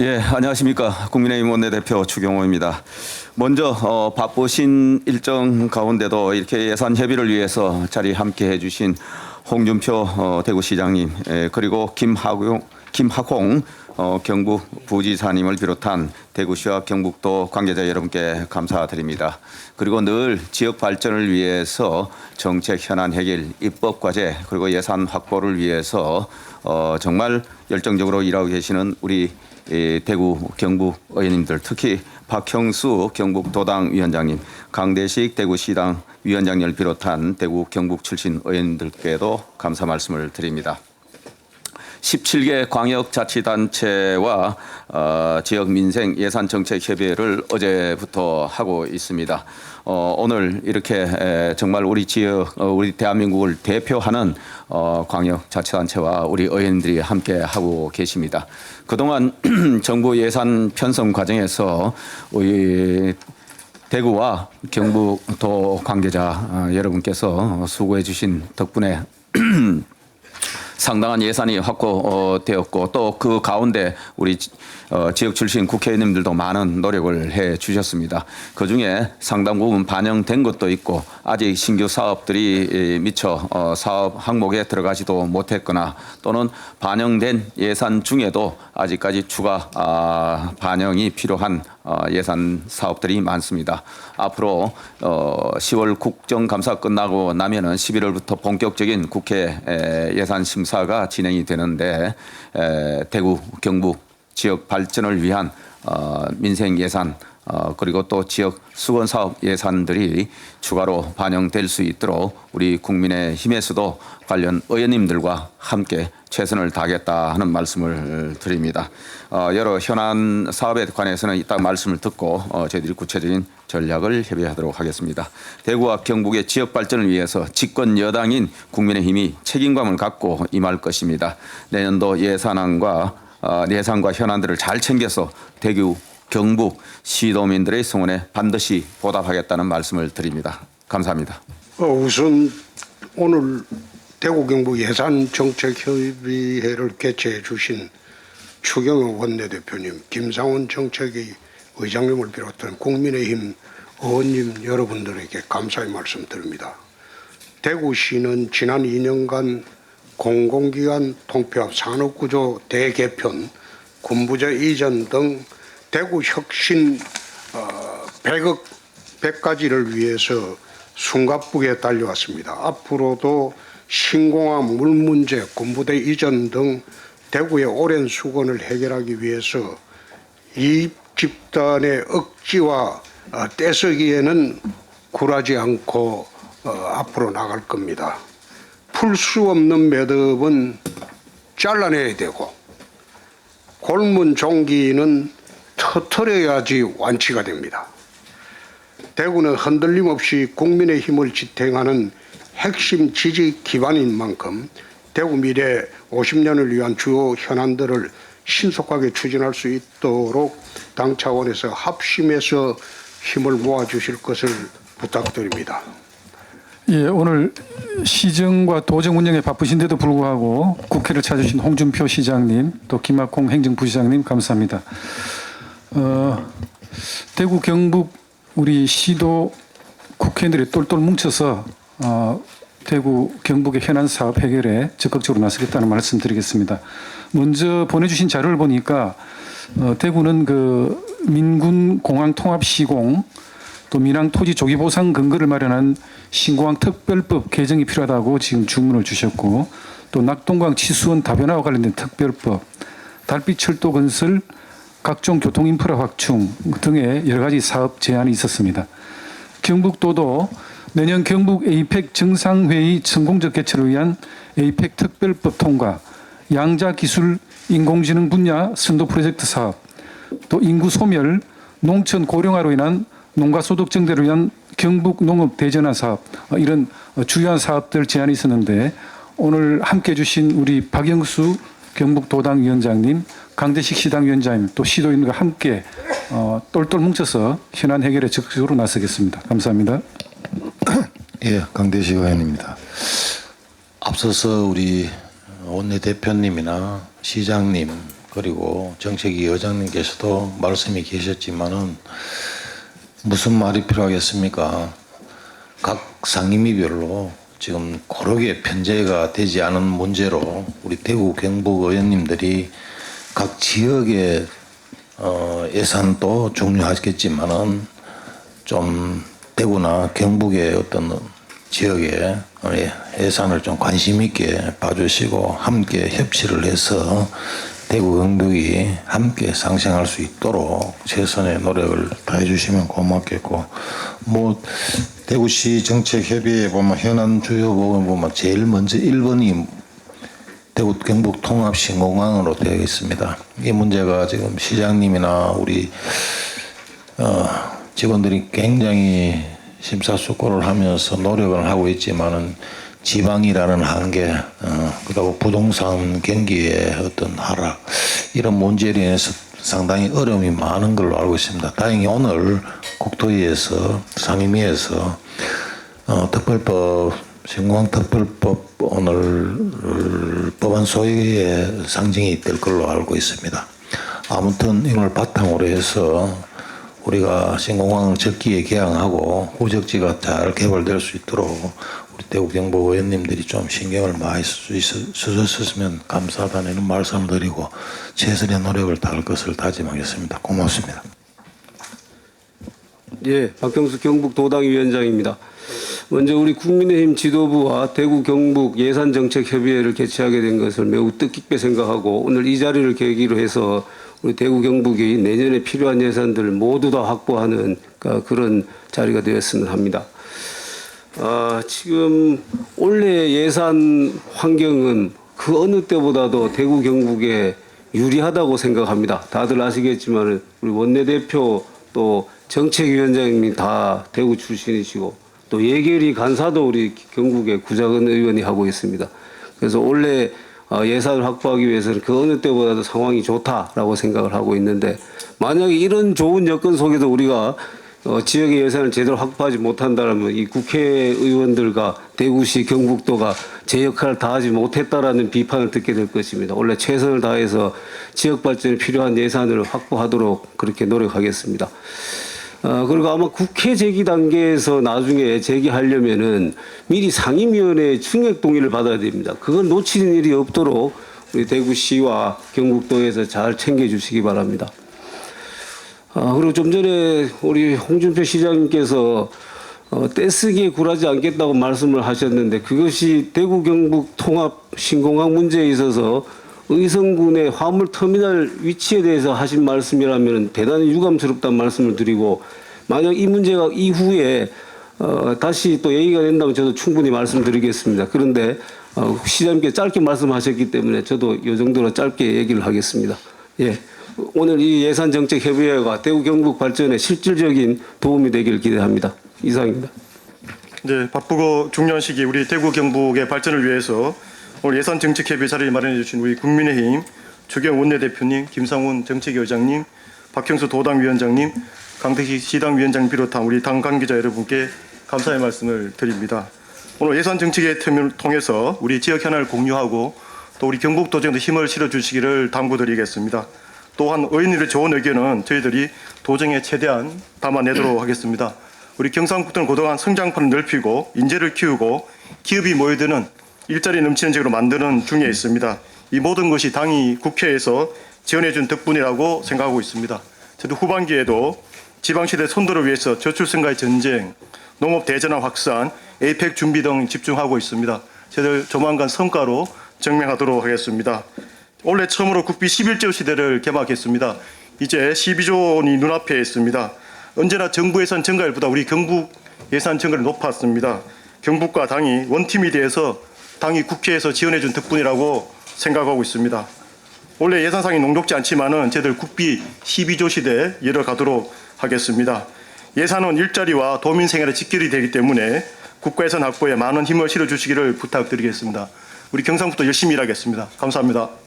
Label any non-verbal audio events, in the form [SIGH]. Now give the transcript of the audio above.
예, 안녕하십니까. 국민의힘 원내대표 추경호입니다. 먼저 어, 바쁘신 일정 가운데도 이렇게 예산 협의를 위해서 자리 함께 해주신 홍준표 어, 대구시장님 예, 그리고 김학용, 김학홍 어, 경북 부지사님을 비롯한 대구시와 경북도 관계자 여러분께 감사드립니다. 그리고 늘 지역 발전을 위해서 정책 현안 해결, 입법 과제 그리고 예산 확보를 위해서 어, 정말 열정적으로 일하고 계시는 우리 이 대구 경북 의원님들 특히 박형수 경북 도당 위원장님, 강대식 대구시당 위원장님을 비롯한 대구 경북 출신 의원님들께도 감사 말씀을 드립니다. 17개 광역자치단체와 어, 지역 민생 예산 정책 협의회를 어제부터 하고 있습니다. 어, 오늘 이렇게 에, 정말 우리 지역, 어, 우리 대한민국을 대표하는 어, 광역자치단체와 우리 의원들이 함께 하고 계십니다. 그동안 [CLEARS THROAT] 정부 예산 편성 과정에서 우리 대구와 경북도 관계자 어, 여러분께서 수고해 주신 덕분에 [CLEARS THROAT] 상당한 예산이 확보되었고 또 그 가운데 우리 지- 어, 지역 출신 국회의원님들도 많은 노력을 해 주셨습니다. 그 중에 상당 부분 반영된 것도 있고 아직 신규 사업들이 이, 미처 어, 사업 항목에 들어가지도 못했거나 또는 반영된 예산 중에도 아직까지 추가 아, 반영이 필요한 어, 예산 사업들이 많습니다. 앞으로 어, 10월 국정감사 끝나고 나면은 11월부터 본격적인 국회 에, 예산 심사 가 진행이 되는데 에, 대구 경북 지역 발전을 위한 어, 민생 예산 어, 그리고 또 지역 수건 사업 예산들이 추가로 반영될 수 있도록 우리 국민의 힘에서도 관련 의원님들과 함께 최선을 다하겠다 하는 말씀을 드립니다. 어, 여러 현안 사업에 관해서는 이따 말씀을 듣고 어, 저희들이 구체적인 전략을 협의하도록 하겠습니다. 대구와 경북의 지역 발전을 위해서 집권 여당인 국민의힘이 책임감을 갖고 임할 것입니다. 내년도 예산안과 어, 예산과 현안들을 잘 챙겨서 대구 경북 시도민들의 성원에 반드시 보답하겠다는 말씀을 드립니다. 감사합니다. 어, 우선 오늘 대구 경북 예산 정책 협의회를 개최해 주신 추경호 원내대표님, 김상원 정책위 의장님을 비롯한 국민의힘 의원님 여러분들에게 감사의 말씀 드립니다. 대구시는 지난 2년간 공공기관 통폐합 산업구조 대개편, 군부제 이전 등 대구 혁신 어, 100억 100가지를 위해서 숨가쁘게 달려왔습니다. 앞으로도 신공항 물 문제, 군부대 이전 등 대구의 오랜 수건을 해결하기 위해서 이 집단의 억지와 어, 떼쓰기에는 굴하지 않고 어, 앞으로 나갈 겁니다. 풀 수 없는 매듭은 잘라내야 되고 골문 종기는 터트려야지 완치가 됩니다. 대구는 흔들림 없이 국민의 힘을 지탱하는 핵심 지지 기반인 만큼 대구 미래 50년을 위한 주요 현안들을 신속하게 추진할 수 있도록 당 차원에서 합심해서 힘을 모아 주실 것을 부탁드립니다. 예, 오늘 시정과 도정 운영에 바쁘신데도 불구하고 국회를 찾으신 홍준표 시장님, 또 김학홍 행정부시장님 감사합니다. 어, 대구 경북 우리 시도 국회의원들이 똘똘 뭉쳐서 어, 대구 경북의 현안 사업 해결에 적극적으로 나서겠다는 말씀드리겠습니다. 먼저 보내주신 자료를 보니까 어, 대구는 그 민군 공항 통합 시공 또 민항 토지 조기 보상 근거를 마련한 신공항 특별법 개정이 필요하다고 지금 주문을 주셨고 또 낙동강 치수원 다변화와 관련된 특별법, 달빛 철도 건설, 각종 교통 인프라 확충 등의 여러 가지 사업 제안이 있었습니다. 경북도도 내년 경북 에이펙 정상회의 성공적 개최를 위한 에이펙 특별법 통과, 양자 기술 인공지능 분야 선도 프로젝트 사업, 또 인구 소멸, 농촌 고령화로 인한 농가 소득 증대를 위한 경북 농업 대전화 사업 어, 이런 어, 주요한 사업들 제안이 있었는데 오늘 함께 해주신 우리 박영수 경북도당 위원장님, 강대식 시당 위원장님 또 시도인과 함께 어, 똘똘 뭉쳐서 현안 해결에 적극적으로 나서겠습니다. 감사합니다. 예, 강대식 의원입니다. 앞서서 우리 원내대표님이나 시장님 그리고 정책위 의장님께서도 말씀이 계셨지만은 무슨 말이 필요하겠습니까? 각 상임위별로 지금 고르게 편제가 되지 않은 문제로 우리 대구 경북 의원님들이 각 지역의 어, 예산도 중요하겠지만은 좀 대구나 경북의 어떤 예, 예산을 좀 관심 있게 봐주시고 함께 협치를 해서 대구 경북이 함께 상생할 수 있도록 최선의 노력을 다해 주시면 고맙겠고 뭐 대구시 정책협의회 보면 현안 주요 부분 보면 제일 먼저 1번이 대구 경북 통합 신공항으로 되어 있습니다. 이 문제가 지금 시장님이나 우리 어, 직원들이 굉장히 심사숙고를 하면서 노력을 하고 있지만은 지방이라는 한계, 어, 그리고 부동산 경기의 어떤 하락 이런 문제로 인해서 상당히 어려움이 많은 걸로 알고 있습니다. 다행히 오늘 국토위에서 상임위에서 어, 특별법 신공항 특별법 오늘 법안 소위의 상징이 될 걸로 알고 있습니다. 아무튼 이걸 바탕으로 해서 우리가 신공항 적기에 개항하고 후적지가 잘 개발될 수 있도록 우리 대구 경북 의원님들이 좀 신경을 많이 있었으면 감사하다는 말씀을 드리고 최선의 노력을 다할 것을 다짐하겠습니다. 고맙습니다. 예, 박경수 경북 도당 위원장입니다. 먼저 우리 국민의힘 지도부와 대구 경북 예산정책협의회를 개최하게 된 것을 매우 뜻깊게 생각하고 오늘 이 자리를 계기로 해서 우리 대구 경북이 내년에 필요한 예산들을 모두 다 확보하는 그- 그런 자리가 되었으면 합니다. 아, 지금 올해 예산 환경은 그 어느 때보다도 대구 경북에 유리하다고 생각합니다. 다들 아시겠지만 우리 원내대표 또 정책위원장님이 다 대구 출신이시고 또 예결위 간사도 우리 경북의 구자근 의원이 하고 있습니다. 그래서 올해 어, 예산을 확보하기 위해서는 그 어느 때보다도 상황이 좋다라고 생각을 하고 있는데 만약에 이런 좋은 여건 속에서 우리가 어, 지역의 예산을 제대로 확보하지 못한다면 이 국회의원들과 대구시 경북도가 제 역할을 다하지 못했다라는 비판을 듣게 될 것입니다. 원래 최선을 다해서 지역 발전에 필요한 예산을 확보하도록 그렇게 노력하겠습니다. 어, 그리고 아마 국회 제기 단계에서 나중에 제기하려면은 미리 상임위원회의 충액 동의를 받아야 됩니다. 그걸 놓치는 일이 없도록 우리 대구시와 경북도에서 잘 챙겨주시기 바랍니다. 아, 그리고 좀 전에 우리 홍준표 시장님께서 어, 떼쓰기에 굴하지 않겠다고 말씀을 하셨는데 그것이 대구 경북 통합 신공항 문제에 있어서 의성군의 화물 터미널 위치에 대해서 하신 말씀이라면 대단히 유감스럽다는 말씀을 드리고 만약 이 문제가 이후에 어, 다시 또 얘기가 된다면 저도 충분히 말씀드리겠습니다. 그런데 어, 시장님께 짧게 말씀하셨기 때문에 저도 이 정도로 짧게 얘기를 하겠습니다. 예. 오늘 이 예산정책협의회가 대구 경북 발전에 실질적인 도움이 되기를 기대합니다. 이상입니다. 네, 바쁘고 중요한 시기 우리 대구 경북의 발전을 위해서 오늘 예산 정책 협의 자리를 마련해 주신 우리 국민의힘 주경 원내대표님, 김상훈 정책위원장님, 박형수 도당위원장님, 강태희 시당위원장 비롯한 우리 당 관계자 여러분께 감사의 말씀을 드립니다. 오늘 예산 정책의 틈을 통해서 우리 지역 현안을 공유하고 또 우리 경북 도정도 힘을 실어 주시기를 당부드리겠습니다. 또한 의원님의 좋은 의견은 저희들이 도정에 최대한 담아내도록 하겠습니다. 우리 경상북도는 그동안 성장판을 넓히고 인재를 키우고 기업이 모여드는 일자리 넘치는 지역으로 만드는 중에 있습니다. 이 모든 것이 당이 국회에서 지원해준 덕분이라고 생각하고 있습니다. 저도 후반기에도 지방시대 손들을 위해서 저출생과의 전쟁, 농업 대전환 확산, 에이펙 준비 등 집중하고 있습니다. 저들 조만간 성과로 증명하도록 하겠습니다. 올해 처음으로 국비 11조 시대를 개막했습니다. 이제 12조 원이 눈앞에 있습니다. 언제나 정부 예산 증가율보다 우리 경북 예산 증가율이 높았습니다. 경북과 당이 원팀이 돼서 당이 국회에서 지원해준 덕분이라고 생각하고 있습니다. 원래 예산상이 녹록지 않지만은 저희들 국비 12조 시대 열어가도록 하겠습니다. 예산은 일자리와 도민 생활에 직결이 되기 때문에 국가 예산 확보에 많은 힘을 실어주시기를 부탁드리겠습니다. 우리 경상북도 열심히 일하겠습니다. 감사합니다.